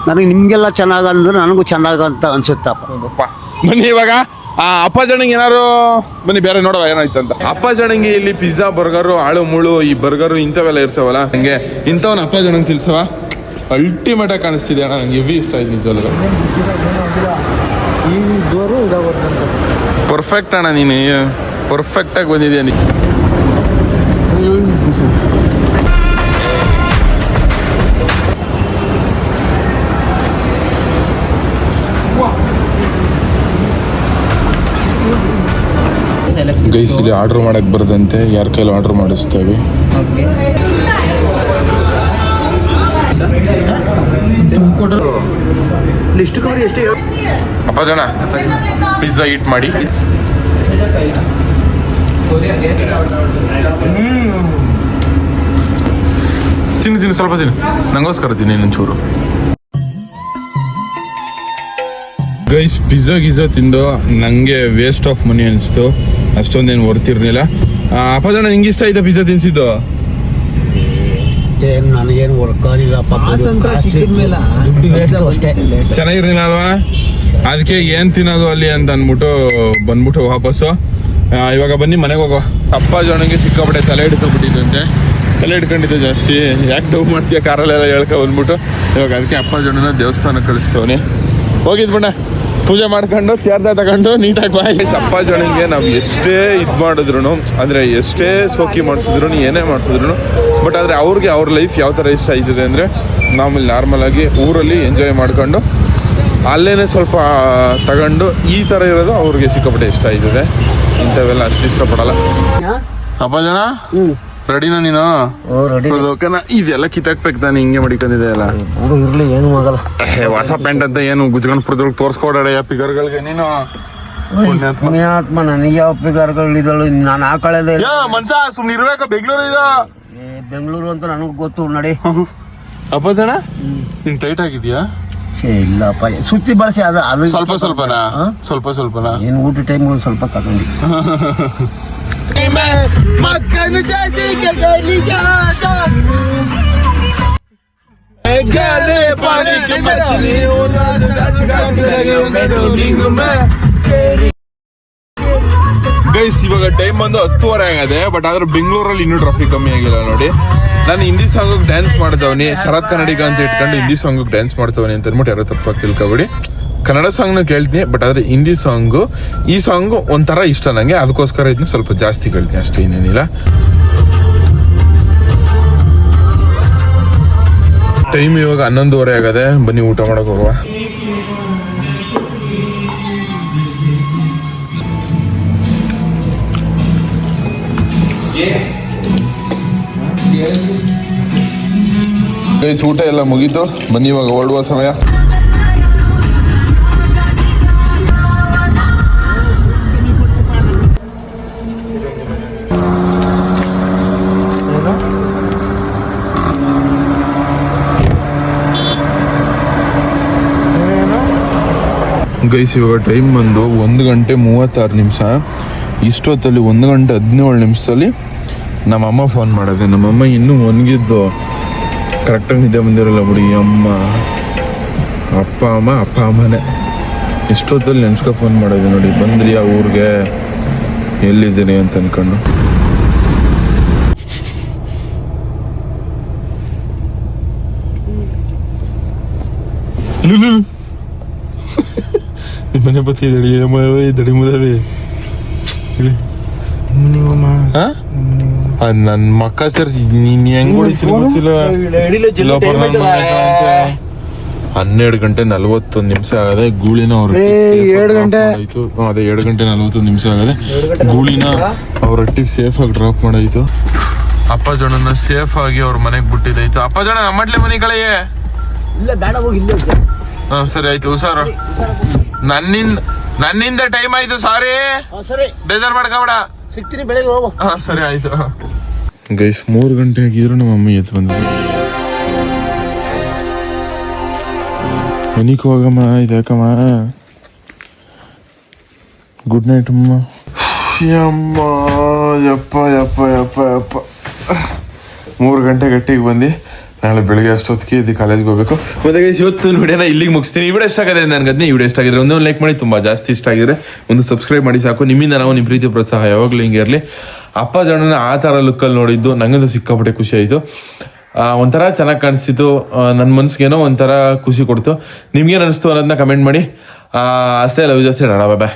ನನಗೆ ನಿಮಗೆಲ್ಲ ಚೆನ್ನಾಗ ಅಂದ್ರೆ ನನಗೂ ಚೆನ್ನಾಗಂತ ಅನ್ಸುತ್ತಪ್ಪ. ಬನ್ನಿ ಇವಾಗ. ಆ ಅಪ್ಪ ಜಣಂಗ್ ಏನಾರು ಬನ್ನಿ ಬೇರೆ ನೋಡುವ ಏನಾಯ್ತು ಅಂತ. ಅಪ್ಪ ಜನಿಗೆ ಇಲ್ಲಿ ಪಿಜ್ಜಾ ಬರ್ಗರು ಆಳು ಮುಳು ಈ ಬರ್ಗರು ಇಂಥವೆಲ್ಲ ಇರ್ತಾವಲ್ಲ ಹಂಗೆ. ಇಂಥವನ್ನ ಅಪ್ಪ ಜನನ ತಿಳ್ಸವ ಅಲ್ಟಿಮೇಟ್ ಆಗಿ ಕಾಣಿಸ್ತಿದೆ ಅಣ್ಣ ನಂಗೆ ಹೆವಿ ಇಷ್ಟ ಆಯ್ತು ನಿಜವಲ್ಲ ಪರ್ಫೆಕ್ಟ್ ಅಣ್ಣ ನೀನು ಪರ್ಫೆಕ್ಟ್ ಆಗಿ ಬಂದಿದ್ಯಾ ನೀ ಗೈಸ್ ಇಲ್ಲಿ ಆರ್ಡರ್ ಮಾಡಕ್ ಬರದಂತೆ ಯಾರ ಕೈಲಿ ಆರ್ಡರ್ ಮಾಡಿಸ್ತೇವೆ. ಅಪ್ಪ ಜನ ಪಿಜ್ಜಾ ಈಟ್ ಮಾಡಿ. ತಿನ್ನು ತಿನ್ನು, ಸ್ವಲ್ಪ ತಿನ್ನು. ನಂಗೋಸ್ಕರ ತಿನ್ನು ಇನ್ನೊಂಚೂರು ಗೈಸ್ ಪಿಜ್ಜಾ ಗಿಜ್ಜಾ ತಿಂದು ನನಗೆ ವೇಸ್ಟ್ ಆಫ್ ಮನಿ ಅನಿಸ್ತು. ಅಷ್ಟೊಂದೇನು ವರ್ತಿರ್ಲಿಲ್ಲ. ಅಪ್ಪ ಜನ ನಿಂಗೆ ಇಷ್ಟ ಆಯ್ತಾ ಪಿಜ್ಜಾ ತಿನ್ಸಿದ್ದು? ಏನ್ ನನಗೇನು ವರ್ಕ್ ಅಷ್ಟೇ. ಚೆನ್ನಾಗಿರ್ಲಿಲ್ಲ ಅಲ್ವಾ? ಅದಕ್ಕೆ ಏನ್ ತಿನ್ನೋದು ಅಲ್ಲಿ ಅಂತ ಅಂದ್ಬಿಟ್ಟು ಬಂದ್ಬಿಟ್ಟು ವಾಪಸ್ಸು. ಇವಾಗ ಬನ್ನಿ ಮನೆಗೆ ಹೋಗೋ. ಅಪ್ಪ ಜೋಣಿಗೆ ಸಿಕ್ಕಾಪಟ್ಟೆ ತಲೆ ಹಿಡ್ಕೊಬಿಟ್ಟಿದ್ದಂತೆ ತಲೆ ಹಿಡ್ಕೊಂಡಿದ್ದು ಜಾಸ್ತಿ. ಯಾಕೆ ಡೌ ಮಾಡ್ತೀಯ? ಕಾರಲ್ಲೆಲ್ಲ ಹೇಳ್ಕೊ ಬಂದ್ಬಿಟ್ಟು. ಇವಾಗ ಅದಕ್ಕೆ ಅಪ್ಪ ಜೋಣನ ದೇವಸ್ಥಾನ ಕಳಿಸ್ತವನಿ ಹೋಗಿದ್ ಬಣ್ಣ ಪೂಜೆ ಮಾಡ್ಕೊಂಡು ತೇರ್ದ ತಗೊಂಡು ನೀಟಾಗಿ ಬಾಯ್. ಅಪ್ಪ ಜೋಣಿಗೆ ನಾವು ಎಷ್ಟೇ ಇದು ಮಾಡಿದ್ರು ಅಂದರೆ ಎಷ್ಟೇ ಸೋಕಿ ಮಾಡಿಸಿದ್ರು ಏನೇ ಮಾಡಿಸಿದ್ರು ಬಟ್ ಆದರೆ ಅವ್ರಿಗೆ ಅವ್ರ ಲೈಫ್ ಯಾವ ಥರ ಇಷ್ಟ ಆಯ್ತದೆ ಅಂದರೆ ನಾರ್ಮಲ್ ನಾರ್ಮಲ್ ಆಗಿ ಊರಲ್ಲಿ ಎಂಜಾಯ್ ಮಾಡ್ಕೊಂಡು ಅಲ್ಲೇನೆ ಸ್ವಲ್ಪ ತಗೊಂಡು ಈ ಥರ ಇರೋದು ಅವ್ರಿಗೆ ಸಿಕ್ಕಾಪಟ್ಟೆ ಇಷ್ಟ ಆಯ್ತದೆ. ಇಂಥವೆಲ್ಲ ಅಷ್ಟು ಇಷ್ಟಪಡಲ್ಲ. ಅಪ್ಪ ಜನ ರೆಡಿನಾ ನೀನು? Oh ready. ಓಕೆನಾ? ಇದೆಲ್ಲ ಕಿತ್ತಾಕ್ಬೇಕು ತಾನೆ ಹಿಂಗೆ ಮಡಿಕೊಂಡಿದೆ ಅಲ್ಲ ಹುಡುಗ ಇರ್ಲಿ ಏನು ಆಗಲ್ಲ. ಹೊಸ ಪ್ಯಾಂಟ್ ಅಂತ ಏನು ಗುಜಗಣಪುರದೊಳಗೆ ತೋರಿಸ್ಕೊಡಾಡ ಯಾವ ಪಿಗರ್ಗಳಿಗೆ ನೀನು? ಪುಣ್ಯಾತ್ಮ. ನನಗೆ ಯಾವ ಪಿಗಾರ್ಗಳು ಇದ್ದಳು ನಾನು ಆ ಕಳೆದೆ ಮನ್ಸ ಸುಮ್ಮನೆ ಇರ್ಬೇಕು? ಬೆಂಗಳೂರು ಇದು? ಬೆಂಗಳೂರು ಅಂತ ನನಗೆ ಗೊತ್ತು ನಡಿ. ಅಪ್ಪ ಜನ ನೀನು ಟೈಟ್ ಆಗಿದ್ಯಾ ಇಲ್ಲಪ್ಪ ಸುತ್ತಿ ಬಳಸಿ ಅದು ಅದು ಸ್ವಲ್ಪ ಸ್ವಲ್ಪನಾ? ಸ್ವಲ್ಪ ಸ್ವಲ್ಪನಾ? ಏನು ಊಟ ಟೈಮ್ ಸ್ವಲ್ಪ ತಗೊಂಡು. ಗೈಸ್ ಇವಾಗ ಟೈಮ್ ಬಂದು ಹತ್ತುವರೆ ಆಗಿದೆ ಬಟ್ ಆದ್ರೆ ಬೆಂಗಳೂರಲ್ಲಿ ಇನ್ನೂ ಟ್ರಾಫಿಕ್ ಕಮ್ಮಿ ಆಗಿಲ್ಲ ನೋಡಿ. ನಾನು ಹಿಂದಿ ಸಾಂಗ್ ಡ್ಯಾನ್ಸ್ ಮಾಡ್ದವನಿ, ಶರತ್ ಕನ್ನಡಿಗ ಅಂತ ಇಟ್ಕೊಂಡು ಹಿಂದಿ ಸಾಂಗ್ ಡ್ಯಾನ್ಸ್ ಮಾಡ್ತವನಿ ಅಂತ ಅಂದ್ಬಿಟ್ಟು ಯಾರೋ ತಪ್ಪಾಗಿ ತಿಳ್ಕೊಬೇಡಿ. ಕನ್ನಡ ಸಾಂಗ್ನ ಕೇಳ್ತೀನಿ ಬಟ್ ಆದ್ರೆ ಹಿಂದಿ ಸಾಂಗು ಈ ಸಾಂಗು ಒಂಥರ ಇಷ್ಟ ನನಗೆ ಅದಕ್ಕೋಸ್ಕರ ಇದನ್ನ ಸ್ವಲ್ಪ ಜಾಸ್ತಿ ಕೇಳ್ತೀನಿ ಅಷ್ಟೇ ಏನೇನಿಲ್ಲ ಟೈಮ್ ಇವಾಗ ಹನ್ನೊಂದುವರೆ ಆಗದೆ, ಬನ್ನಿ ಊಟ ಮಾಡೋಕೆ ಹೋಗುವ. ಊಟ ಎಲ್ಲ ಮುಗೀತು. ಬನ್ನಿ ಇವಾಗ ಹೊರಡುವ ಸಮಯ. ಗೈಸ್, ಇವಾಗ ಟೈಮ್ ಬಂದು ಒಂದು ಗಂಟೆ ಮೂವತ್ತಾರು ನಿಮಿಷ. ಇಷ್ಟೊತ್ತಲ್ಲಿ ಒಂದು ಗಂಟೆ ಹದಿನೇಳು ನಿಮಿಷದಲ್ಲಿ ನಮ್ಮಮ್ಮ ಫೋನ್ ಮಾಡಿದೆ. ನಮ್ಮಮ್ಮ ಇನ್ನೂ ಒಣಗಿದ್ದು ಕರೆಕ್ಟಾಗಿ ನಿದ್ದೆ ಬಂದಿರಲ್ಲ ಬಿಡಿ. ಅಮ್ಮ, ಅಪ್ಪ ಅಮ್ಮ, ಅಪ್ಪ ಅಮ್ಮನೇ. ಇಷ್ಟೊತ್ತಲ್ಲಿ ನೆನ್ಸ್ಕೊ ಫೋನ್ ಮಾಡಿದೆ ನೋಡಿ. ಬಂದ್ರಿ ಆ ಊರಿಗೆ. ಎಲ್ಲಿದ್ದೀನಿ ಅಂತ ನಿಮ್ಮ ಮನೆ ಬತ್ತಿ ದಡಿ ದಡಿ ಮುದವಿ. ನನ್ನ ಮಕ್ಕ ಸರ್ ನೀನ್ ಹೆಂಗ್. ಹನ್ನೆರಡು ಗಂಟೆ ನಲ್ವತ್ತೊಂದು ನಿಮಿಷ ಆಗದೆ ಗೂಳಿನ ಅವ್ರ ಎರಡು ಗಂಟೆ? ಆಯ್ತು ಅದೇ ಎರಡು ಗಂಟೆ ನಲ್ವತ್ತೊಂದು ನಿಮಿಷ ಆಗದೆ ಗೂಳಿನ ಅವ್ರ ಒಟ್ಟಿಗೆ ಸೇಫ್ ಆಗಿ ಡ್ರಾಪ್ ಮಾಡಾಯ್ತು. ಅಪ್ಪ ಜೋಣನ ಸೇಫ್ ಆಗಿ ಅವ್ರ ಮನೆಗೆ ಬಿಟ್ಟಿದ್ದಾಯ್ತು. ಅಪ್ಪ ಜನ ನಮ್ಮಟ್ಲೆ ಮನೆ ಕಳೆಯೇ ಇಲ್ಲ ಬೇಡ ಹೋಗಿ ಇಲ್ಲೇ ಇದ್ದೆ. ಹಾ ಸರಿ ಆಯ್ತು ಹುಷಾರು. ನನ್ನಿಂದ ನನ್ನಿಂದ ಟೈಮ್ ಆಯ್ತು ಸಾರಿ ಸರಿ. ಬೇಜಾರ್ ಮಾಡ್ಕೋಬೇಡ. ಸಿಗ್ತೀನಿ ಬೆಳಿಗ್ಗೆ ಹೋಗು. ಹಾ ಸರಿ ಆಯ್ತು. ಗೈಸ್ ಮೂರು ಗಂಟೆ ಆಗಿದ್ರು ನಮ್ಮ ಮಮ್ಮಿ ಎದ್ದು ಬಂದ್ರು ಮನಿಗೆ ಹೋಗಮ್ಮ ಇದಾಕಮ್ಮ ಗುಡ್ ನೈಟ್ ಅಮ್ಮ. ಯಮ್ಮ ಯಪ್ಪ ಯಪ್ಪ ಯಪ್ಪ ಯಪ್ಪ. ಮೂರು ಗಂಟೆ ಗಟ್ಟಿಗೆ ಬಂದು. ನಾಳೆ ಬೆಳಿಗ್ಗೆ ಅಷ್ಟೊತ್ತಿಗೆ ಇದು ಕಾಲೇಜ್ಗೆ ಹೋಗ್ಬೇಕು. ಮತ್ತೆ ಇವತ್ತು ವಿಡಿಯೋನ ಇಲ್ಲಿಗೆ ಮುಗಿಸ್ತೀನಿ. ಈ ವಿಡಿಯೋ ಇಷ್ಟ ಆಗಿದೆ ನನಗೆ ಅದನ್ನೇ ಈ ವಿಡಿಯೋ ಇಷ್ಟ ಆಗಿದ್ರೆ ಒಂದೊಂದು ಲೈಕ್ ಮಾಡಿ, ತುಂಬ ಜಾಸ್ತಿ ಇಷ್ಟ ಆಗಿದ್ರೆ ಒಂದು ಸಬ್ಸ್ಕ್ರೈಬ್ ಮಾಡಿ ಸಾಕು. ನಿಮ್ಮಿಂದ ನಾವು ನಿಮ್ಮ ಪ್ರೀತಿ ಪ್ರೋತ್ಸಾಹ ಯಾವಾಗಲೂ ಹಿಂಗೆ ಇರಲಿ. ಅಪ್ಪ ಜನನ ಆ ಥರ ಲುಕ್ಕಲ್ಲಿ ನೋಡಿದ್ದು ನನಗಂತೂ ಸಿಕ್ಕಾಪಟ್ಟೆ ಖುಷಿ ಆಯಿತು. ಒಂಥರ ಚೆನ್ನಾಗಿ ಕಾಣಿಸ್ತಿತ್ತು. ನನ್ನ ಮನ್ಸಿಗೇನೋ ಒಂಥರ ಖುಷಿ ಕೊಡ್ತು. ನಿಮ್ಗೇನು ಅನಿಸ್ತು ಅನ್ನೋದನ್ನ ಕಮೆಂಟ್ ಮಾಡಿ. ಅಷ್ಟೇ ಲವ್ ಜಾಸ್ತಿ ಬಾಯ್